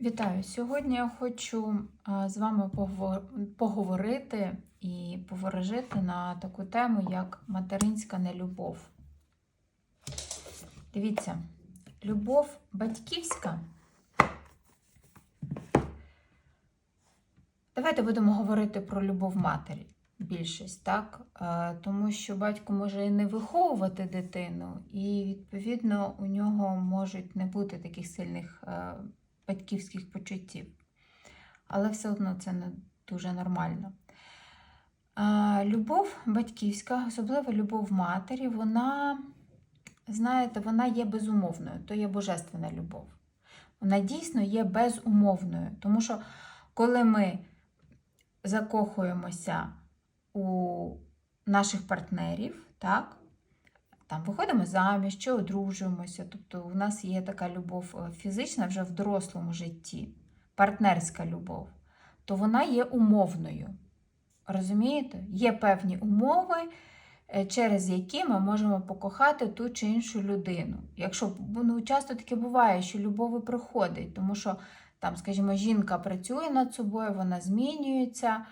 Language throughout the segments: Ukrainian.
Вітаю! Сьогодні я хочу з вами поговорити і поворожити на таку тему, як материнська нелюбов. Дивіться, любов батьківська. Давайте будемо говорити про любов матері. Більшість, так? Тому що батько може і не виховувати дитину, і, відповідно, у нього можуть не бути таких сильних е, батьківських почуттів. Але все одно це не дуже нормально. Любов батьківська, особливо любов матері, вона, знаєте, вона є безумовною, то є божественна любов. Вона дійсно є безумовною. Тому що коли ми закохуємося у наших партнерів, так, там виходимо заміж чи одружуємося. Тобто у нас є така любов е, фізична вже в дорослому житті, партнерська любов, то вона є умовною. Розумієте? Є певні умови, е, через які ми можемо покохати ту чи іншу людину. Якщо ну, часто таке буває, що любов приходить, тому що там, скажімо, жінка працює над собою, вона змінюється.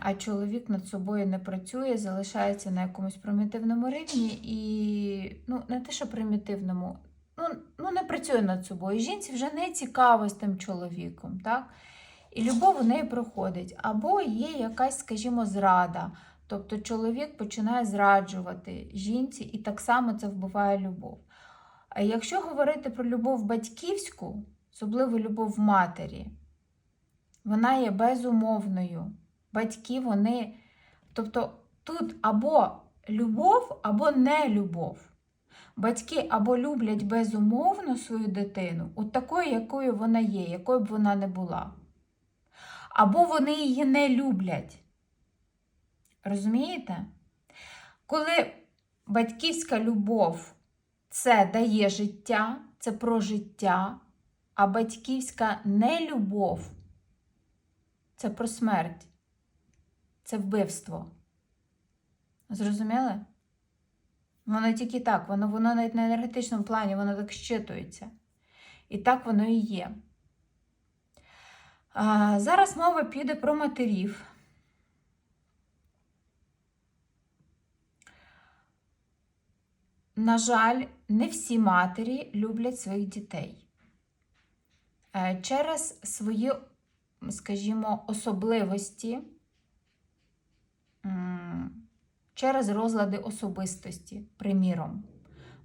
А чоловік над собою не працює, залишається на якомусь примітивному рівні і ну, не те, що примітивному, ну, ну не працює над собою. Жінці вже не цікаво з тим чоловіком. так? І любов у неї проходить. Або є якась, скажімо, зрада. Тобто чоловік починає зраджувати жінці, і так само це вбиває любов. А якщо говорити про любов батьківську, особливо любов матері, вона є безумовною. Батьки, вони. Тобто тут або любов, або не любов. Батьки або люблять безумовно свою дитину, от такою, якою вона є, якою б вона не була. Або вони її не люблять. Розумієте? Коли батьківська любов це дає життя, це про життя, а батьківська нелюбов це про смерть, це вбивство. Зрозуміли? Воно тільки так, воно, воно навіть на енергетичному плані, воно так щитується. І так воно і є. А, зараз мова піде про матерів. На жаль, не всі матері люблять своїх дітей. Е, Через свої, скажімо, особливості, через розлади особистості, приміром.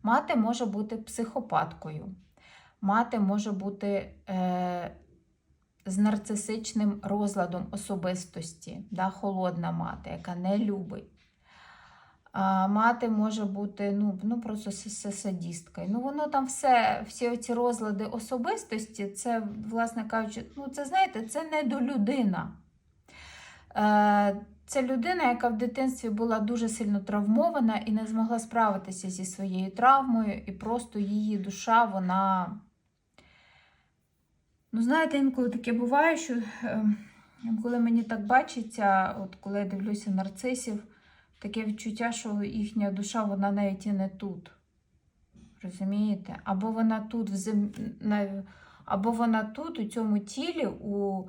Мати може бути психопаткою, мати може бути е, з нарцисичним розладом особистості, да, холодна мати, яка не любить. А, мати може бути ну, ну просто садісткою. Ну, воно там все, всі оці розлади особистості, це, власне кажучи, ну, це знаєте, це не до людина. Е, це людина, яка в дитинстві була дуже сильно травмована і не змогла справитися зі своєю травмою, і просто її душа, вона. Ну, знаєте, інколи таке буває, що е, коли мені так бачиться, от коли я дивлюся нарцисів, таке відчуття, що їхня душа, вона навіть і не тут. Розумієте? Або вона тут в зем... або вона тут, у цьому тілі, у,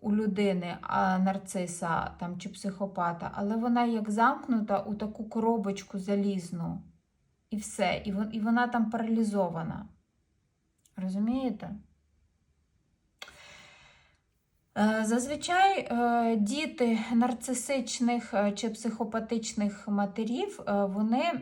у людини, а нарциса там, чи психопата, але вона як замкнута у таку коробочку залізну. І все. І, вон- і вона там паралізована. Розумієте? Е, Зазвичай е, діти нарцисичних е, чи психопатичних матерів, вони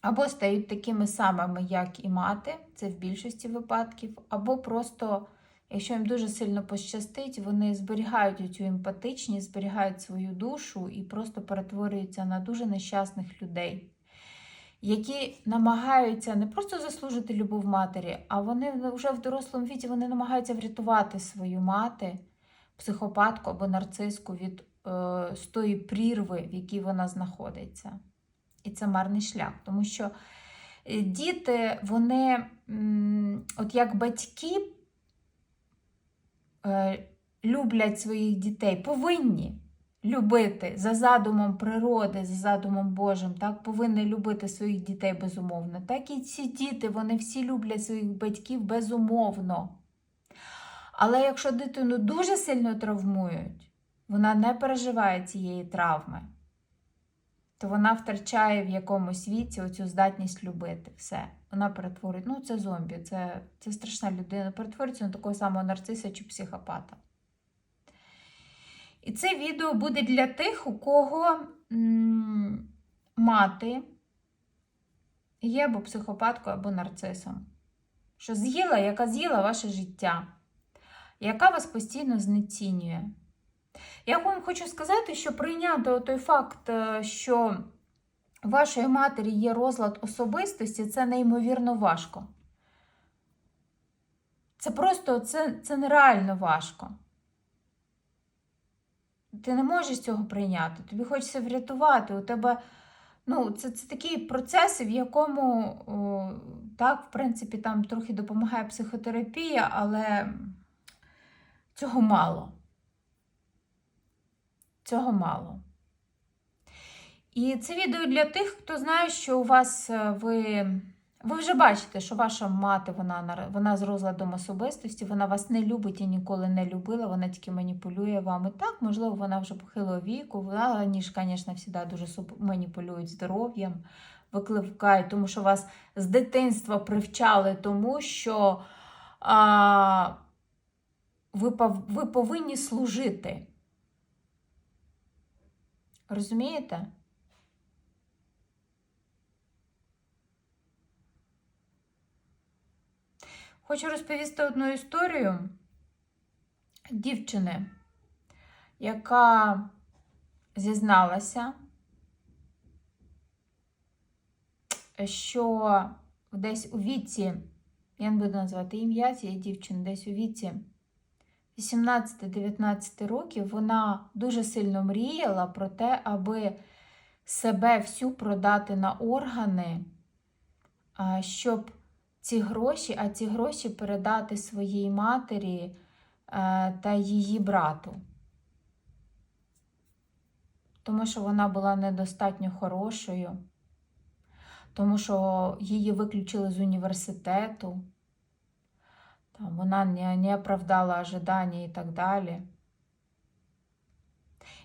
або стають такими самими, як і мати, це в більшості випадків, або просто, якщо їм дуже сильно пощастить, вони зберігають цю емпатичність, зберігають свою душу і просто перетворюються на дуже нещасних людей, які намагаються не просто заслужити любов матері, а вони вже в дорослому віці вони намагаються врятувати свою мати, психопатку або нарциску від е, з тої прірви, в якій вона знаходиться. І це марний шлях, тому що е, діти, вони, от як батьки, люблять своїх дітей, повинні любити за задумом природи, за задумом Божим, так, повинні любити своїх дітей безумовно. Так і ці діти, вони всі люблять своїх батьків безумовно. Але якщо дитину дуже сильно травмують, вона не переживає цієї травми, то вона втрачає в якомусь віці оцю здатність любити. Все. Вона перетворить, ну це зомбі, це, це страшна людина, перетворюється на такого самого нарциса чи психопата. І це відео буде для тих, у кого мати є або психопаткою, або нарцисом. Що з'їла, яка з'їла ваше життя, яка вас постійно знецінює. Я вам хочу сказати, що прийняти той факт, е, що у вашої матері є розлад особистості, це неймовірно важко. Це просто це, це нереально важко. Ти не можеш цього прийняти. Тобі хочеться врятувати. У тебе ну, це, це такий процес, в якому, о, так, в принципі, там трохи допомагає психотерапія, але цього мало. Цього мало. І це відео для тих, хто знає, що у вас е, ви. Ви вже бачите, що ваша мати вона, вона з розладом особистості, вона вас не любить і ніколи не любила, вона тільки маніпулює вами. Так, можливо, вона вже похилого віку, вона раніше, звісно, завжди дуже маніпулюють здоров'ям, викликають, тому що вас з дитинства привчали тому, що а, ви, ви повинні служити. Розумієте? Хочу розповісти одну історію дівчини, яка зізналася, що десь у віці, я не буду називати ім'я цієї дівчини, десь у віці 18-19 років вона дуже сильно мріяла про те, аби себе всю продати на органи, щоб ці гроші, а ці гроші передати своїй матері е, та її брату. Тому що вона була недостатньо хорошою, тому що її виключили з університету, там, вона не, не оправдала ожидання і так далі.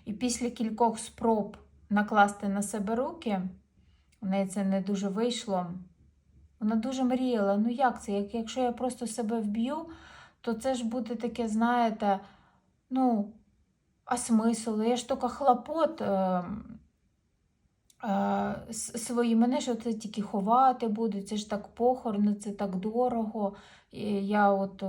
І після кількох спроб накласти на себе руки, у неї це не дуже вийшло. Вона дуже мріяла. Ну як це? Як, якщо я просто себе вб'ю, то це ж буде таке, знаєте, ну, а смисл? Я ж тільки хлопот е, свої. Мене ж це тільки ховати буде, це ж так похорно, це так дорого. Я от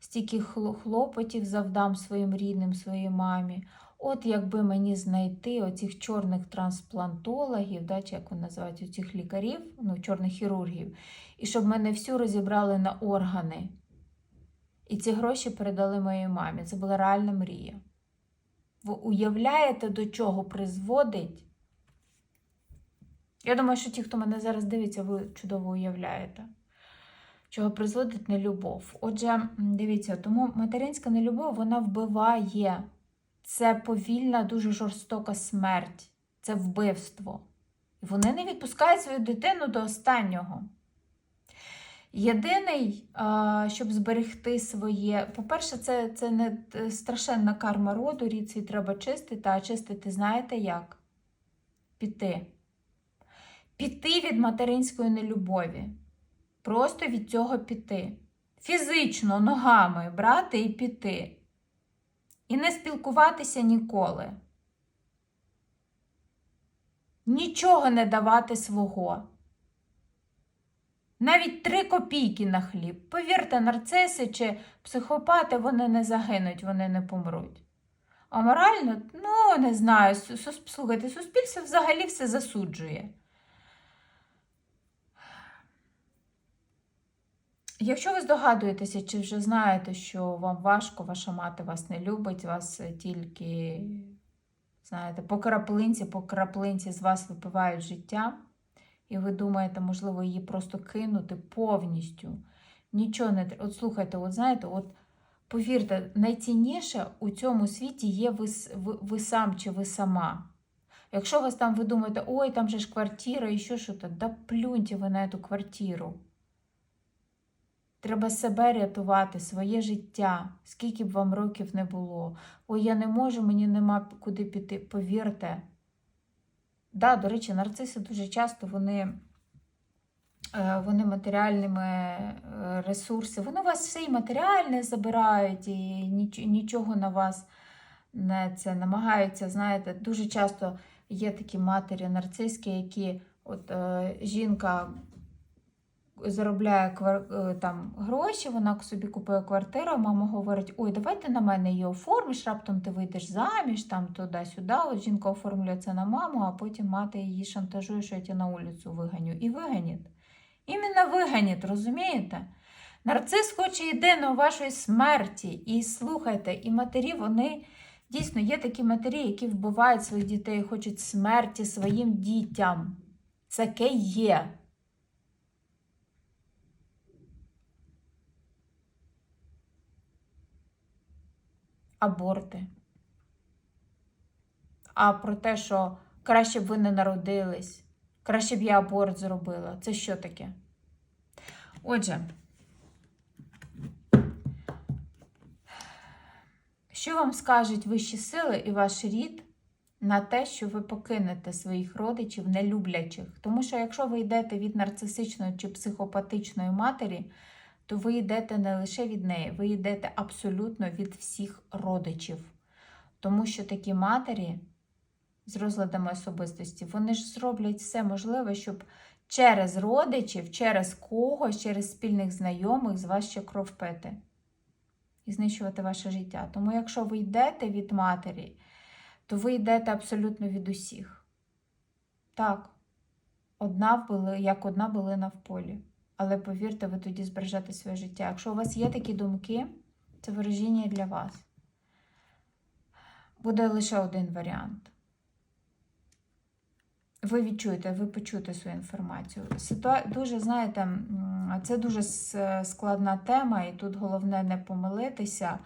стільки хлопотів завдам своїм рідним, своїй мамі. От якби мені знайти оцих чорних трансплантологів, да, чи як вони називають, оцих лікарів, ну, чорних хірургів, і щоб мене всю розібрали на органи. І ці гроші передали моїй мамі. Це була реальна мрія. Ви уявляєте, до чого призводить? Я думаю, що ті, хто мене зараз дивиться, ви чудово уявляєте, чого призводить нелюбов. Отже, дивіться, тому материнська нелюбов вона вбиває. Це повільна, дуже жорстока смерть, це вбивство. І вони не відпускають свою дитину до останнього. Єдиний, щоб зберегти своє. По-перше, це, це не страшенна карма роду, рід свій треба чистити, а чистити знаєте як? Піти. Піти від материнської нелюбові. Просто від цього піти. Фізично, ногами брати і піти. І не спілкуватися ніколи. Нічого не давати свого. Навіть три копійки на хліб. Повірте, нарциси чи психопати вони не загинуть, вони не помруть. А морально, ну, не знаю, слухайте, суспільство взагалі все засуджує. Якщо ви здогадуєтеся, чи вже знаєте, що вам важко, ваша мати вас не любить, вас е, тільки, знаєте, по краплинці, по краплинці з вас випивають життя, і ви думаєте, можливо, її просто кинути повністю. Нічого не. От слухайте, от знаєте, от повірте, найцінніше у цьому світі є ви, ви, ви сам чи ви сама. Якщо вас там ви думаєте, ой, там же ж квартира і що що то, да плюньте ви на цю квартиру. Треба себе рятувати, своє життя, скільки б вам років не було. Ой, я не можу, мені нема куди піти. Повірте. Да, до речі, нарциси дуже часто вони, е, вони матеріальними е, ресурси, вони у вас все і матеріальне забирають, і нічого на вас не це намагаються. Знаєте, дуже часто є такі матері нарциски, які от е, жінка заробляє е, там гроші, вона собі купує квартиру, а мама говорить: ой, давай ти на мене її оформиш, раптом ти вийдеш заміж, там туди-сюди. От жінка оформлює це на маму, а потім мати її шантажує, що я тебе на вулицю виганю. І виганіть. Іменно виганіть, розумієте? Нарцис хоче єдиного вашої смерті. І слухайте, і матері, вони дійсно є такі матері, які вбивають своїх дітей, хочуть смерті своїм дітям. Це є. Аборти. А про те, що краще б ви не народились, краще б я аборт зробила. Це що таке? Отже, що вам скажуть вищі сили і ваш рід на те, що ви покинете своїх родичів нелюблячих? Тому що якщо ви йдете від нарцисичної чи психопатичної матері, то ви йдете не лише від неї, ви йдете абсолютно від всіх родичів. Тому що такі матері з розладами особистості, вони ж зроблять все можливе, щоб через родичів, через когось, через спільних знайомих з вас ще кров пити і знищувати ваше життя. Тому, якщо ви йдете від матері, то ви йдете абсолютно від усіх. Так, одна були, як одна билина в полі. Але повірте, ви тоді збережете своє життя. Якщо у вас є такі думки, це вираження для вас. Буде лише один варіант. Ви відчуєте, ви почуєте свою інформацію. Ситуа... Дуже, знаєте, це дуже складна тема, і тут головне не помилитися,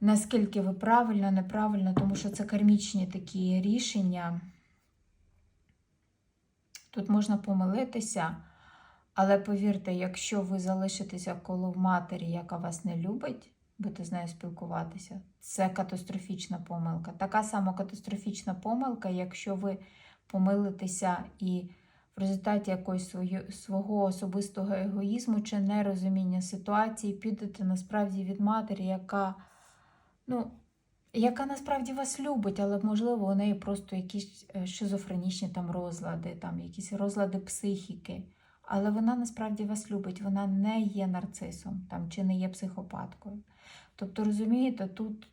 наскільки ви правильно, неправильно, тому що це кармічні такі рішення. Тут можна помилитися. Але повірте, якщо ви залишитеся коло матері, яка вас не любить, будете з нею спілкуватися, це катастрофічна помилка. Така сама катастрофічна помилка, якщо ви помилитеся і в результаті якогось свого особистого егоїзму чи нерозуміння ситуації підете насправді від матері, яка, ну, яка насправді вас любить, але можливо у неї просто якісь е, шизофренічні там розлади, там якісь розлади психіки. Але вона насправді вас любить, вона не є нарцисом там, чи не є психопаткою. Тобто, розумієте, тут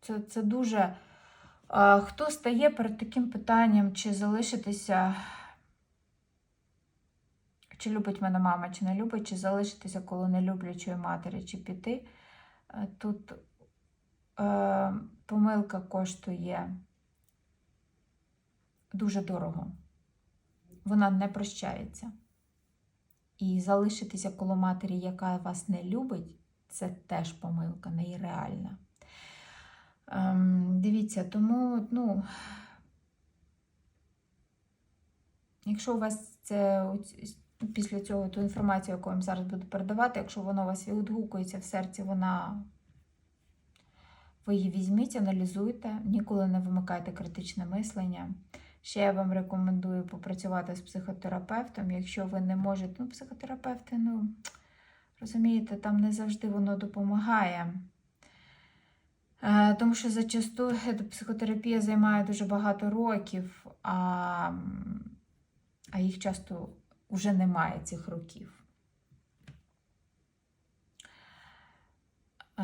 це, це дуже. Хто стає перед таким питанням, чи залишитися, чи любить мене мама, чи не любить, чи залишитися коло нелюблячої матері, чи піти. Е, Тут е, помилка коштує дуже дорого вона не прощається. І залишитися коло матері, яка вас не любить, це теж помилка, нереальна. Ем, дивіться, тому, ну, якщо у вас це після цього ту інформацію, яку я вам зараз буду передавати, якщо вона у вас відгукується в серці, вона. Ви її візьміть, аналізуйте, ніколи не вимикайте критичне мислення. Ще я вам рекомендую попрацювати з психотерапевтом, якщо ви не можете. Ну, психотерапевти, ну, розумієте, там не завжди воно допомагає. Е, Тому що зачасту психотерапія займає дуже багато років, а, а їх часто вже немає цих років. Е,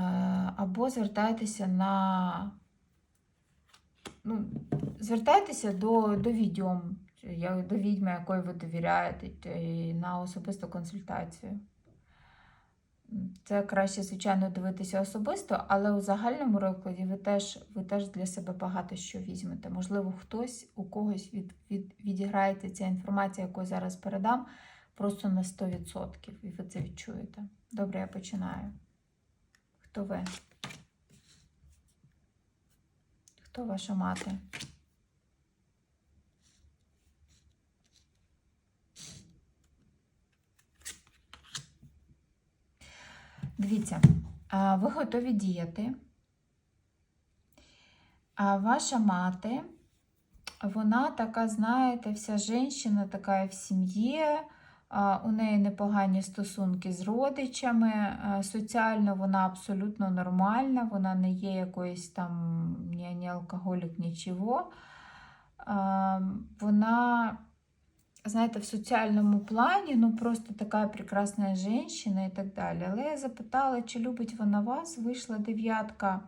Або звертайтеся на ну, звертайтеся до, до відьом, до відьми, якої ви довіряєте, на особисту консультацію. Це краще, звичайно, дивитися особисто, але у загальному розкладі ви теж, ви теж для себе багато що візьмете. Можливо, хтось у когось від, від, відіграється ця інформація, яку я зараз передам, просто на 100%, і ви це відчуєте. Добре, я починаю. Хто ви? Хто ваша мати? Дивіться, ви готові діяти. А ваша мати, вона така, знаєте, вся жінка така в сім'ї. У неї непогані стосунки з родичами. Соціально вона абсолютно нормальна, вона не є якоюсь там ні, ні алкоголік, нічого. А, Вона, знаєте, в соціальному плані, ну просто така прекрасна жінка і так далі. Але я запитала, чи любить вона вас, вийшла дев'ятка.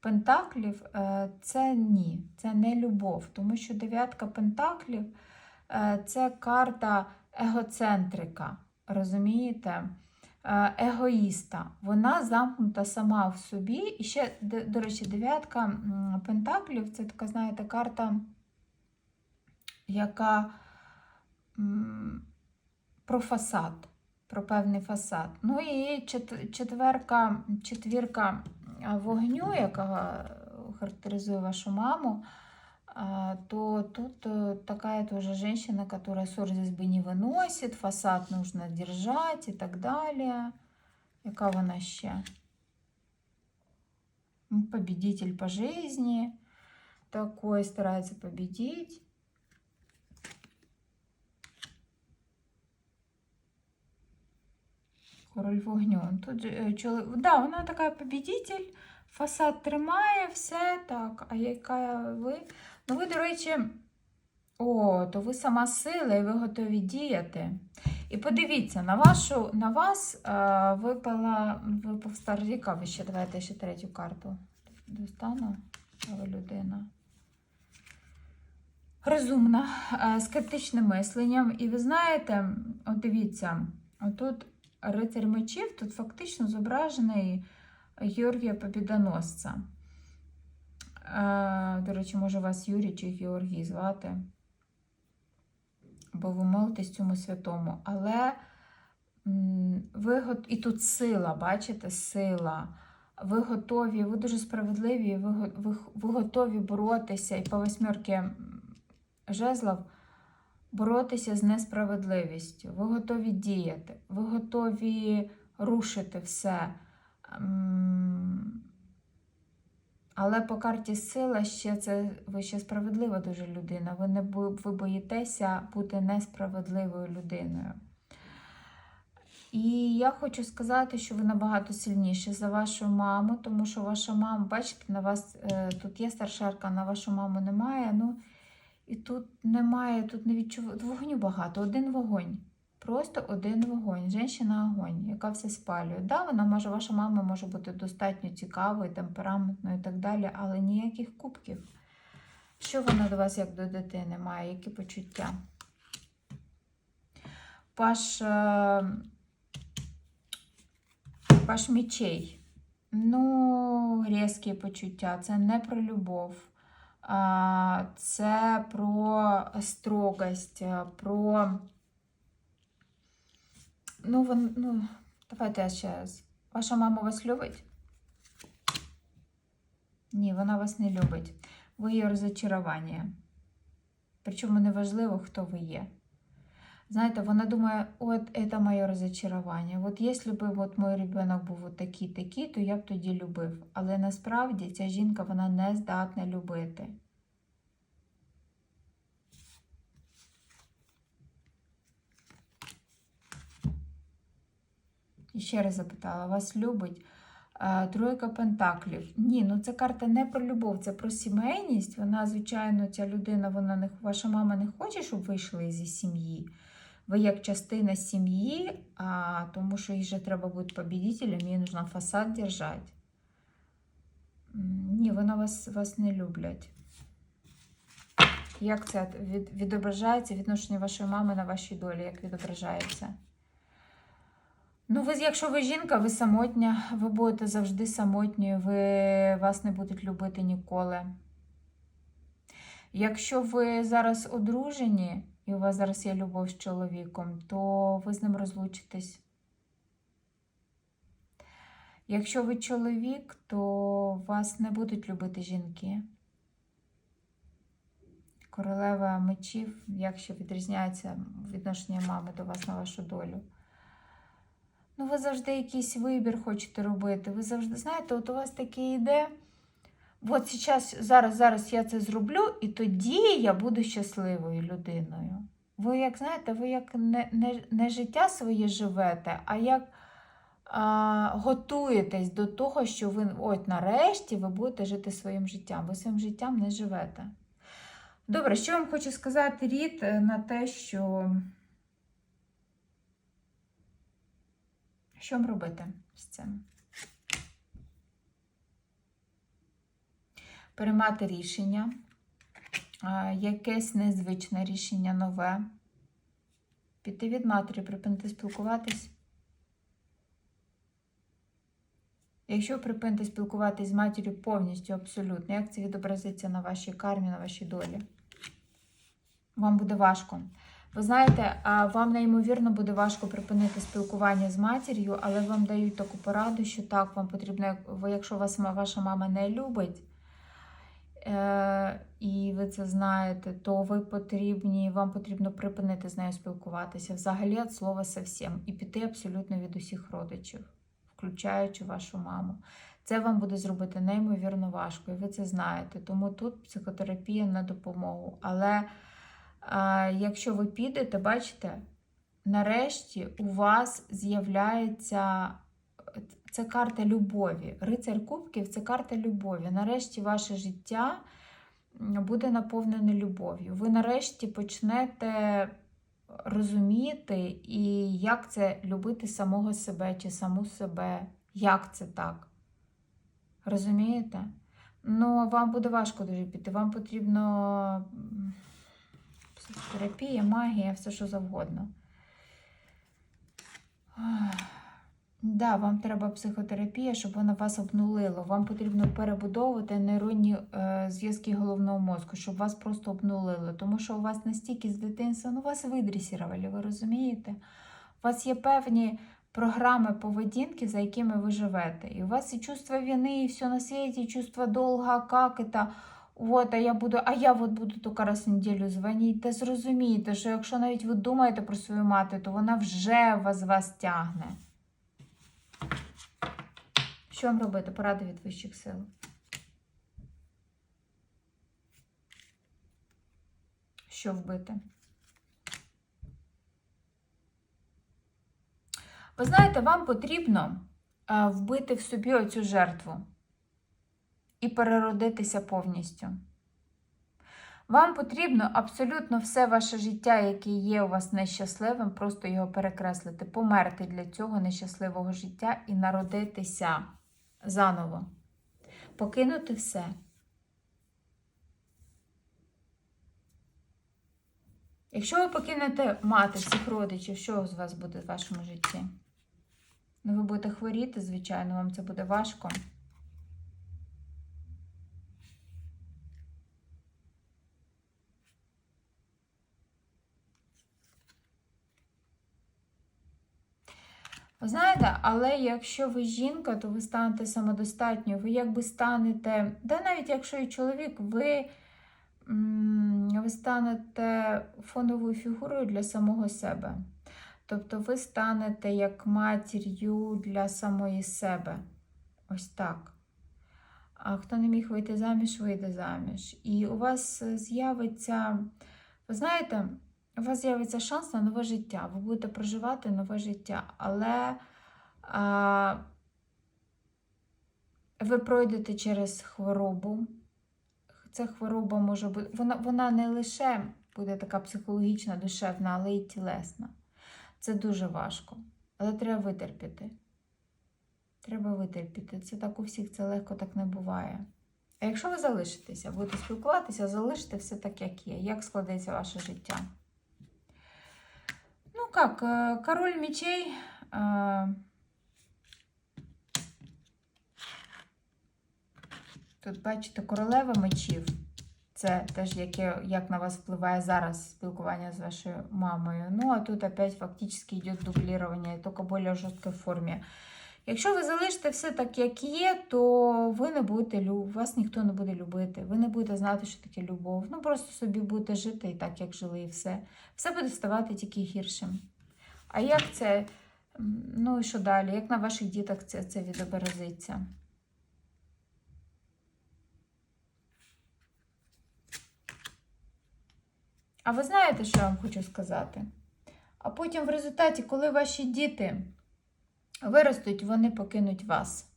Пентаклів е, це ні, це не любов, тому що дев'ятка пентаклів е, це карта егоцентрика, розумієте? Е, Егоїста. Вона замкнута сама в собі. І ще, до, речі, дев'ятка пентаклів це така, знаєте, карта, яка про фасад, про певний фасад. Ну і четверка, четвірка вогню, яка характеризує вашу маму, то тут э, такая тоже женщина, которая ссор здесь бы не выносит, фасад нужно держать и так далее. Яка вона ще? Победитель по жизни. Такой старается победить. Король вогню. Тут же, е, чоловік. Да, вона така победитель, фасад тримає, все так. А яка ви? Ну, ви, до речі, о, то ви сама сила і ви готові діяти. І подивіться, на вашу, на вас е, випала, випав стар яка. Давайте ще третю карту достану. Людина. Розумна, е, скептичним мисленням. І ви знаєте, от дивіться, отут рицарь мечів, тут фактично зображений Георгія Побідоносця. Е, До речі, може вас Юрій чи Георгій звати, бо ви молитесь цьому святому. Але ви і тут сила, бачите, сила. Ви готові, ви дуже справедливі, ви, ви, ви готові боротися і по восьмерки жезлов боротися з несправедливістю. Ви готові діяти, ви готові рушити все. Але по карті сила ще це ви ще справедлива дуже людина. Ви не ви боїтеся бути несправедливою людиною. І я хочу сказати, що ви набагато сильніші за вашу маму, тому що ваша мама, бачите, на вас е, тут є старшарка, на вашу маму немає. Ну, і тут немає, тут не відчув... вогню багато, один вогонь. Просто один вогонь. Женщина огонь, яка все спалює. Да, вона може, ваша мама може бути достатньо цікавою, темпераментною і так далі, але ніяких кубків. Що вона до вас як до дитини має? Які почуття? Паш, е, паш мічей. Ну, різкі почуття. Це не про любов. Це про строгость, е, про. Ну, вон, ну, давайте я ще раз. Ваша мама вас любить? Ні, вона вас не любить. Ви її розочарування. Причому неважливо, хто ви є. Знаєте, вона думає, от це моє розочарування. От якщо б от мій ребенок був от такий, такий, то я б тоді любив. Але насправді ця жінка вона не здатна любити. І ще раз запитала, вас любить Е, тройка пентаклів. Ні, ну це карта не про любов, це про сімейність. Вона, звичайно, ця людина, вона не ваша мама не хоче, щоб ви йшли зі сім'ї. Ви як частина сім'ї, а, тому що їй же треба бути победителем, їй потрібно фасад держати. Ні, вона вас, вас не люблять. Як це від, відображається відношення вашої мами на вашій долі? Як відображається? Ну, ви, якщо ви жінка, ви самотня, ви будете завжди самотньою, ви, вас не будуть любити ніколи. Якщо ви зараз одружені і у вас зараз є любов з чоловіком, то ви з ним розлучитесь. Якщо ви чоловік, то вас не будуть любити жінки. Королева мечів, як ще відрізняється відношення мами до вас на вашу долю. Ну, ви завжди якийсь вибір хочете робити. Ви завжди, знаєте, от у вас таке йде. От зараз, зараз, зараз я це зроблю, і тоді я буду щасливою людиною. Ви як знаєте, ви як не, не, не життя своє живете, а як а, готуєтесь до того, що ви от нарешті ви будете жити своїм життям. Ви своїм життям не живете. Добре, що вам хочу сказати, Рід, е, на те, що. Що вам робити з цим? Приймати рішення, якесь незвичне рішення нове. Піти від матері, припинити спілкуватись. Якщо ви припините спілкуватись з матір'ю повністю, абсолютно, як це відобразиться на вашій кармі, на вашій долі? Вам буде важко. Ви знаєте, вам неймовірно буде важко припинити спілкування з матір'ю, але вам дають таку пораду, що так, вам потрібно, як- якщо вас ваша мама не любить, е, і ви це знаєте, то ви потрібні, вам потрібно припинити з нею спілкуватися. Взагалі від слова совсем, і піти абсолютно від усіх родичів, включаючи вашу маму. Це вам буде зробити неймовірно важко, і ви це знаєте. Тому тут психотерапія на допомогу. Але якщо ви підете, бачите, нарешті у вас з'являється це карта любові. Рицар Кубків це карта любові. Нарешті ваше життя буде наповнене любов'ю. Ви нарешті почнете розуміти, і як це любити самого себе чи саму себе. Як це так? Розумієте? Ну, вам буде важко дуже піти. Вам потрібно м, психотерапія, магія, все що завгодно. Да, вам треба психотерапія, щоб вона вас обнулила. Вам потрібно перебудовувати нейронні е, зв'язки головного мозку, щоб вас просто обнулило. Тому що у вас настільки з дитинства, ну вас видресірували, ви розумієте? У вас є певні програми поведінки, за якими ви живете. І у вас і чувство вини, і все на світі, і чувство долга, как это. От, а я буду, а я от буду тільки раз в неділю дзвонити. Та зрозумійте, що якщо навіть ви думаєте про свою мати, то вона вже вас, вас тягне. Що вам робити? Поради від вищих сил. Що вбити? Ви знаєте, вам потрібно е, вбити в собі оцю жертву і переродитися повністю. Вам потрібно абсолютно все ваше життя, яке є у вас нещасливим, просто його перекреслити, померти для цього нещасливого життя і народитися заново. Покинути все. Якщо ви покинете мати всіх родичів, що з вас буде в вашому житті? Ну, ви будете хворіти, звичайно, вам це буде важко. Знаєте, але якщо ви жінка, то ви станете самодостатньою, ви якби станете, да навіть якщо і чоловік, ви, ви станете фоновою фігурою для самого себе. Тобто ви станете як матір'ю для самої себе. Ось так. А хто не міг вийти заміж, вийде заміж. І у вас е, з'явиться, ви знаєте, у вас з'явиться шанс на нове життя. Ви будете проживати нове життя, але а, ви пройдете через хворобу. Ця хвороба може бути, вона, вона не лише буде така психологічна, душевна, але й тілесна. Це дуже важко. Але треба витерпіти. Треба витерпіти. Це так у всіх, це легко так не буває. А якщо ви залишитеся, будете спілкуватися, залишите все так, як є. Як складеться ваше життя? Как, э, король мечей. э, Тут, бачите, королева мечів. Це теж яке, як на вас впливає зараз спілкування з вашою мамою. Ну, а тут опять фактично йде дублірування, тільки в більш жорсткій формі. Якщо ви залишите все так, як є, то ви не будете вас ніхто не буде любити. Ви не будете знати, що таке любов. Ну просто собі будете жити і так, як жили, і все. Все буде ставати тільки гіршим. А як це Ну і що далі? Як на ваших діток це, це відобразиться? А ви знаєте, що я вам хочу сказати? А потім в результаті, коли ваші діти виростуть, вони покинуть вас.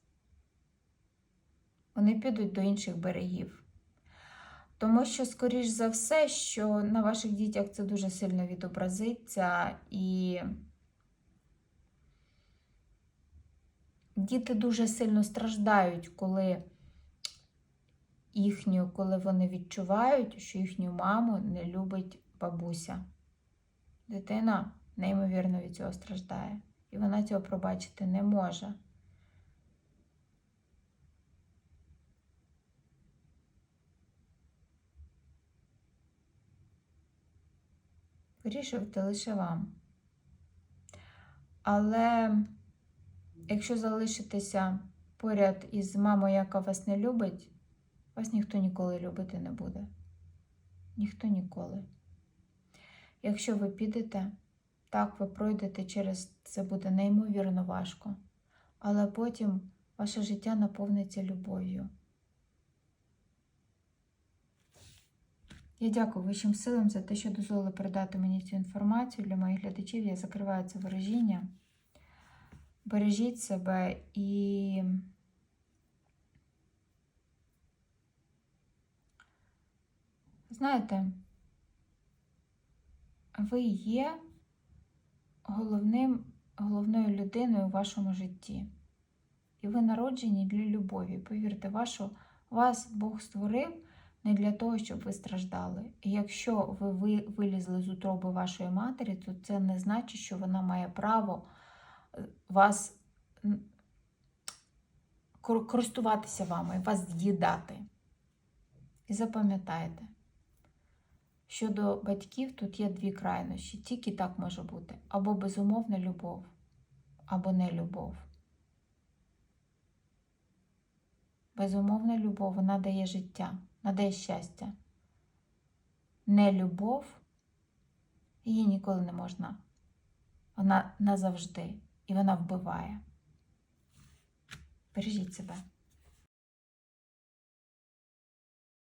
Вони підуть до інших берегів. Тому що, скоріш за все, що на ваших дітях це дуже сильно відобразиться, і діти дуже сильно страждають, коли їхню, коли вони відчувають, що їхню маму не любить бабуся. Дитина неймовірно від цього страждає, і вона цього пробачити не може. Вирішувати лише вам. Але якщо залишитися поряд із мамою, яка вас не любить, вас ніхто ніколи любити не буде. Ніхто ніколи. Якщо ви підете, так, ви пройдете через це буде неймовірно важко. Але потім ваше життя наповниться любов'ю. Я дякую вищим силам за те, що дозволили передати мені цю інформацію для моїх глядачів. Я закриваю це вираження. Бережіть себе і знаєте, ви є головним, головною людиною у вашому житті. І ви народжені для любові. Повірте, вашу, вас Бог створив не для того, щоб ви страждали. І якщо ви, ви вилізли з утроби вашої матері, то це не значить, що вона має право е, вас користуватися вами, вас з'їдати. І запам'ятайте, щодо батьків тут є дві крайнощі. Тільки так може бути. Або безумовна любов, або не любов. Безумовна любов, вона дає життя, вона дає щастя. Не любов, її ніколи не можна. Вона назавжди і вона вбиває. Бережіть себе.